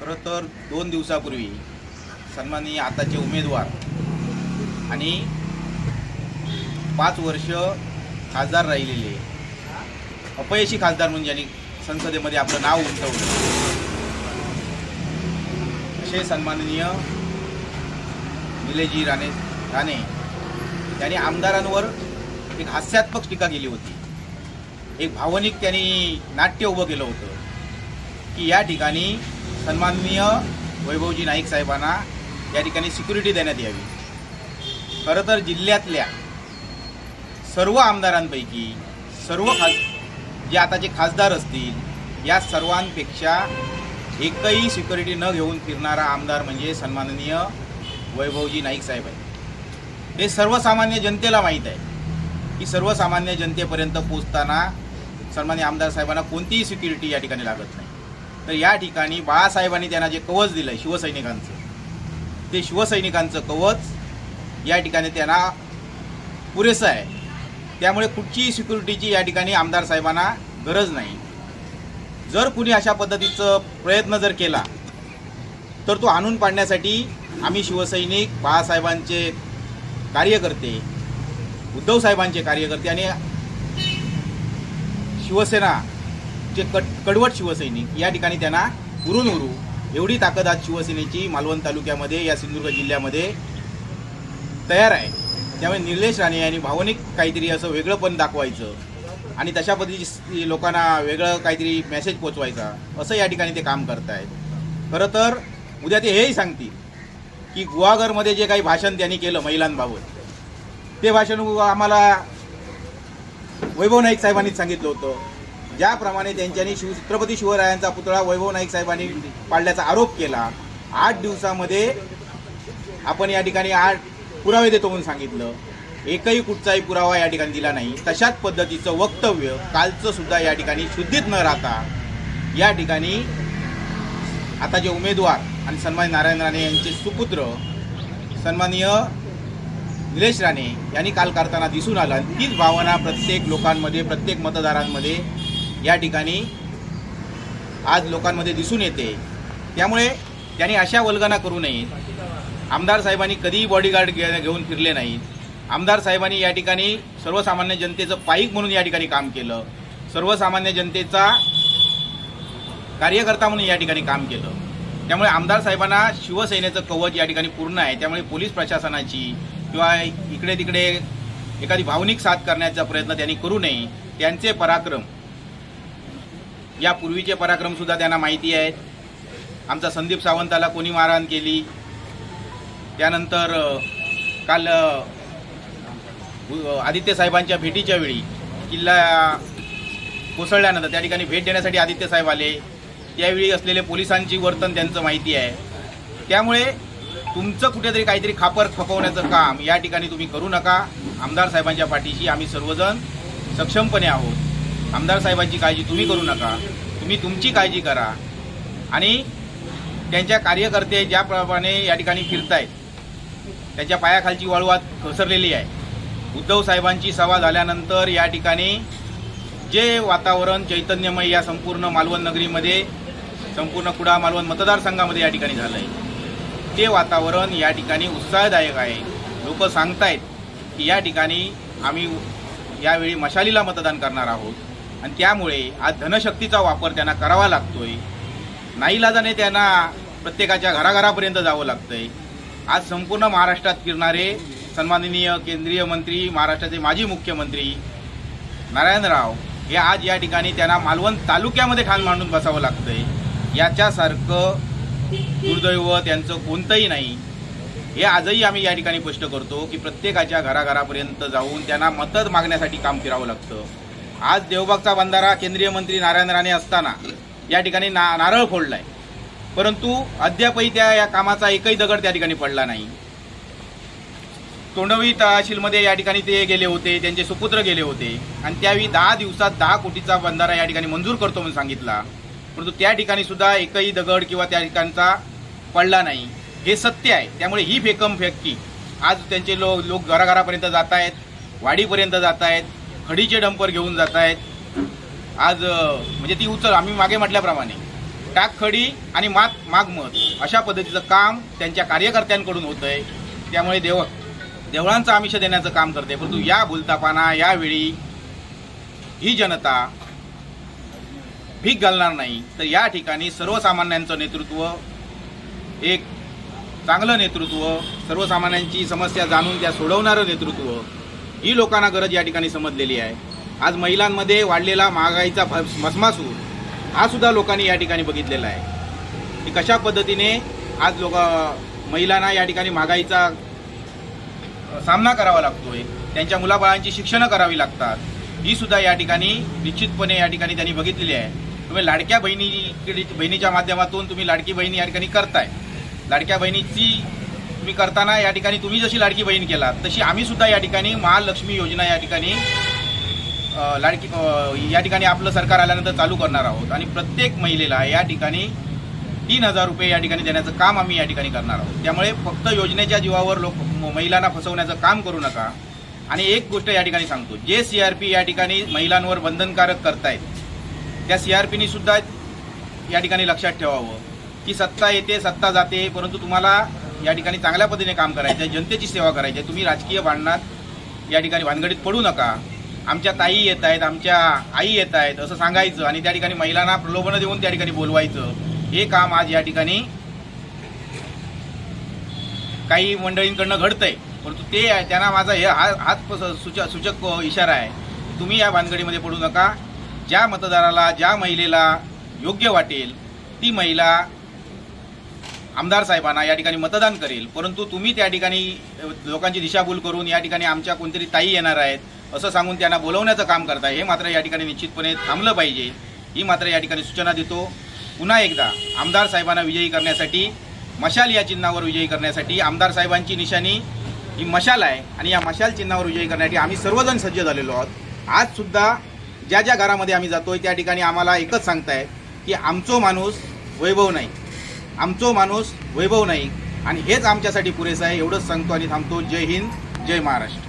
दोन दिवसापूर्वी सन्माननीय आताचे उमेदवार आणि पाच वर्ष खासदार राहिलेले अपयशी खासदार म्हणून ज्यांनी संसदेमध्ये आपलं नाव उंचवलं. असे सन्माननीय निलेजी राणे राणे त्यांनी आमदारांवर एक हास्यात्मक टीका केली होती. एक भावनिक त्यांनी नाट्य उभं केलं होतं की या ठिकाणी सन्माननीय वैभवजी नाईक साहेबांना या ठिकाणी सिक्युरिटी देण्यात यावी. खरं तर जिल्ह्यातल्या सर्व आमदारांपैकी सर्व खास जे आताचे खासदार असतील या सर्वांपेक्षा एकही सिक्युरिटी न घेऊन फिरणारा आमदार म्हणजे सन्माननीय वैभवजी नाईक साहेब आहे हे सर्वसामान्य जनतेला माहीत आहे की सर्वसामान्य जनतेपर्यंत पोचताना सन्मान्य आमदार साहेबांना कोणतीही सिक्युरिटी या ठिकाणी लागत नाही. तर या ठिकाणी बाळासाहेबांनी त्यांना जे कवच दिलं आहे शिवसैनिकांचं ते शिवसैनिकांचं कवच या ठिकाणी त्यांना पुरेसं आहे. त्यामुळे कुठचीही सिक्युरिटीची या ठिकाणी आमदार साहेबांना गरज नाही. जर कुणी अशा पद्धतीचं प्रयत्न जर केला तर तो आणून पाडण्यासाठी आम्ही शिवसैनिक बाळासाहेबांचे कार्यकर्ते उद्धव साहेबांचे कार्यकर्ते आणि शिवसेना जे कट कडवट शिवसैनिक या ठिकाणी त्यांना उरून उरू एवढी ताकद आज शिवसेनेची मालवण तालुक्यामध्ये या सिंधुदुर्ग जिल्ह्यामध्ये तयार आहे. त्यामुळे निलेश राणे यांनी भावनिक काहीतरी असं वेगळं पण दाखवायचं आणि तशा पद्धतीची लोकांना वेगळं काहीतरी मेसेज पोचवायचा असं या ठिकाणी ते काम करतायत. खरं तर उद्या ते हेही सांगतील की गुहागरमध्ये जे काही भाषण त्यांनी केलं महिलांबाबत ते भाषण आम्हाला वैभव नाईक साहेबांनीच सांगितलं होतं. ज्याप्रमाणे त्यांच्यानी शिव छत्रपती शिवरायांचा पुतळा वैभव नाईक साहेबांनी पाडल्याचा आरोप केला आठ दिवसामध्ये आपण या ठिकाणी आठ पुरावे देतो म्हणून सांगितलं. एकही कुठचाही पुरावा या ठिकाणी दिला नाही. तशाच पद्धतीचं वक्तव्य कालचं सुद्धा या ठिकाणी शुद्धीत न राहता या ठिकाणी आता जे उमेदवार आणि सन्मान्य नारायण राणे यांचे सुपुत्र सन्माननीय निलेश राणे यांनी काल करताना दिसून आलं. तीच भावना प्रत्येक लोकांमध्ये प्रत्येक मतदारांमध्ये या ठिकाणी आज लोकांमध्ये दिसून येते. त्यामुळे त्यांनी अशा वल्गना करू नयेत. आमदार साहेबांनी कधीही बॉडीगार्ड घे घेऊन फिरले नाहीत. आमदार साहेबांनी या ठिकाणी सर्वसामान्य जनतेचं पाईक म्हणून या ठिकाणी काम केलं. सर्वसामान्य जनतेचा कार्यकर्ता म्हणून या ठिकाणी काम केलं. त्यामुळे आमदार साहेबांना शिवसेनेचं कवच या ठिकाणी पूर्ण आहे. त्यामुळे पोलीस प्रशासनाची किंवा इकडे तिकडे एखादी भावनिक साथ करण्याचा प्रयत्न त्यांनी करू नये. त्यांचे पराक्रम या पूर्वीचे त्यांना माहिती आहेत. आमचा संदीप सावंताला कोणी मारहाण केली? त्यानंतर काल आदित्य साहेबांच्या भेटीच्या वेळी किल्ला कोसळल्यानंतर त्या ठिकाणी भेट देण्यासाठी आदित्य साहेब आले. त्यावेळी असलेले पोलिसांची वर्तन त्यांचं माहिती आहे. त्यामुळे तुमचं कुठेतरी काहीतरी खापर खपवण्याचं काम या ठिकाणी तुम्ही करू नका. आमदार साहेबांच्या पाठीशी आम्ही सर्वजण सक्षमपणे आहोत. आमदार साहेबांची काळजी तुम्ही करू नका. तुम्ही तुमची काळजी करा. आणि त्यांच्या कार्यकर्ते ज्याप्रमाणे या ठिकाणी फिरतायत त्याच्या पायाखालची वाळवात घसरलेली आहे. उद्धव साहेबांची सभा झाल्यानंतर या ठिकाणी जे वातावरण चैतन्यमय या संपूर्ण मालवण नगरीमध्ये संपूर्ण कुडा मालवण मतदारसंघामध्ये या ठिकाणी झालं आहे ते वातावरण या ठिकाणी उत्साहदायक आहे. लोक सांगतायत की या ठिकाणी आम्ही यावेळी मशालीला मतदान करणार आहोत. आणि त्यामुळे आज धनशक्तीचा वापर त्यांना करावा लागतोय. नाईलाजाने त्यांना प्रत्येकाच्या घराघरापर्यंत जावं लागतंय. आज संपूर्ण महाराष्ट्रात फिरणारे सन्माननीय केंद्रीय मंत्री महाराष्ट्राचे माजी मुख्यमंत्री नारायणराव हे आज या ठिकाणी त्यांना मालवण तालुक्यामध्ये ठाण मांडून बसावं लागतंय. याच्यासारखं दुर्दैव त्यांचं कोणतंही नाही. हे आजही आम्ही या ठिकाणी स्पष्ट करतो की प्रत्येकाच्या घराघरापर्यंत जाऊन त्यांना मदत मागण्यासाठी काम फिरावं लागतं. आज देवबागचा बंधारा केंद्रीय मंत्री नारायण राणे असताना या ठिकाणी ना नारळ फोडलाय. परंतु अद्यापही त्या या कामाचा एकही दगड त्या ठिकाणी पडला नाही. तोंडवी तहसीलमध्ये या ठिकाणी ते गेले होते त्यांचे सुपुत्र गेले होते. आणि त्यावेळी दहा दिवसात दहा कोटीचा बंधारा या ठिकाणी मंजूर करतो म्हणून सांगितला. परंतु त्या ठिकाणी सुद्धा एकही दगड किंवा त्या ठिकाणचा पडला नाही. हे सत्य आहे. त्यामुळे ही फेकम फेकी. आज त्यांचे लोक लोक घराघरापर्यंत जात आहेत वाडीपर्यंत जात आहेत खडीचे डंपर घेऊन जात आहेत आज म्हणजे ती उचल आम्ही मागे म्हटल्याप्रमाणे. टाक खडी आणि मात मागमत अशा पद्धतीचं काम त्यांच्या कार्यकर्त्यांकडून होतं आहे त्यामुळे देव देवळांचं आमिष देण्याचं काम करते. परंतु या भूलतापाना यावेळी ही जनता भीक घालणार नाही. तर या ठिकाणी सर्वसामान्यांचं नेतृत्व एक चांगलं नेतृत्व सर्वसामान्यांची समस्या जाणून त्या सोडवणारं नेतृत्व ही लोकांना गरज या ठिकाणी समजलेली आहे. आज महिलांमध्ये वाढलेला महागाईचा भस्मासूर हा सुद्धा लोकांनी या ठिकाणी बघितलेला आहे. की कशा पद्धतीने आज लोक महिलांना या ठिकाणी महागाईचा सामना करावा लागतोय त्यांच्या मुलाबाळांची शिक्षणं करावी लागतात ही सुद्धा या ठिकाणी निश्चितपणे या ठिकाणी त्यांनी बघितलेली आहे. तुम्ही लाडक्या बहिणी बहिणीच्या माध्यमातून तुम्ही लाडकी बहिणी या ठिकाणी करताय. लाडक्या बहिणीची तुम्ही करताना या ठिकाणी तुम्ही जशी लाडकी बहीण केला तशी आम्ही सुद्धा या ठिकाणी महालक्ष्मी योजना या ठिकाणी लाडकी या ठिकाणी आपलं सरकार आल्यानंतर चालू करणार आहोत. आणि प्रत्येक महिलेला या ठिकाणी तीन हजार रुपये या ठिकाणी देण्याचं काम आम्ही या ठिकाणी करणार आहोत. त्यामुळे फक्त योजनेच्या जीवावर लोक महिलांना फसवण्याचं काम करू नका. आणि एक गोष्ट या ठिकाणी सांगतो जे सी आर पी या ठिकाणी महिलांवर बंधनकारक करतायत त्या सी आर पीनी सुद्धा या ठिकाणी लक्षात ठेवावं की सत्ता येते सत्ता जाते परंतु तुम्हाला या ठिकाणी चांगल्या पद्धतीने काम करायचं आहे जनतेची सेवा करायची आहे तुम्ही राजकीय भांडणात या ठिकाणी भानगडीत पडू नका. आमच्या ताई येत आहेत आमच्या आई येत आहेत असं सांगायचं आणि त्या ठिकाणी महिलांना प्रलोभनं देऊन त्या ठिकाणी बोलवायचं. हे काम आज या ठिकाणी काही मंडळींकडनं घडतंय. परंतु ते त्यांना माझा हे हा हाच प- सूचक इशारा आहे. तुम्ही या भानगडीमध्ये पडू नका. ज्या मतदाराला ज्या महिलेला योग्य वाटेल ती महिला आमदार साहेबांना या ठिकाणी मतदान करेल. परंतु तुम्ही त्या ठिकाणी लोकांची दिशाभूल करून या ठिकाणी आमच्या कोणतरी ताई येणार आहेत असं सांगून त्यांना बोलवण्याचं काम करताय हे मात्र या ठिकाणी निश्चितपणे थांबलं पाहिजे. ही मात्र या ठिकाणी सूचना देतो. पुन्हा एकदा आमदार साहेबांना विजयी करण्यासाठी मशाल या चिन्हावर विजयी करण्यासाठी आमदार साहेबांची निशाणी ही मशाल आहे आणि या मशाल चिन्हावर विजयी करण्यासाठी आम्ही सर्वजण सज्ज झालेलो आहोत. आज सुद्धा ज्या ज्या घरामध्ये आम्ही जातोय त्या ठिकाणी आम्हाला एकच सांगताय की आमचो माणूस वैभव नाही. आमचो माणूस वैभव नाही. आणि हेच आमच्यासाठी पुरेसं आहे एवढंच सांगतो आणि थांबतो. जय हिंद जय महाराष्ट्र.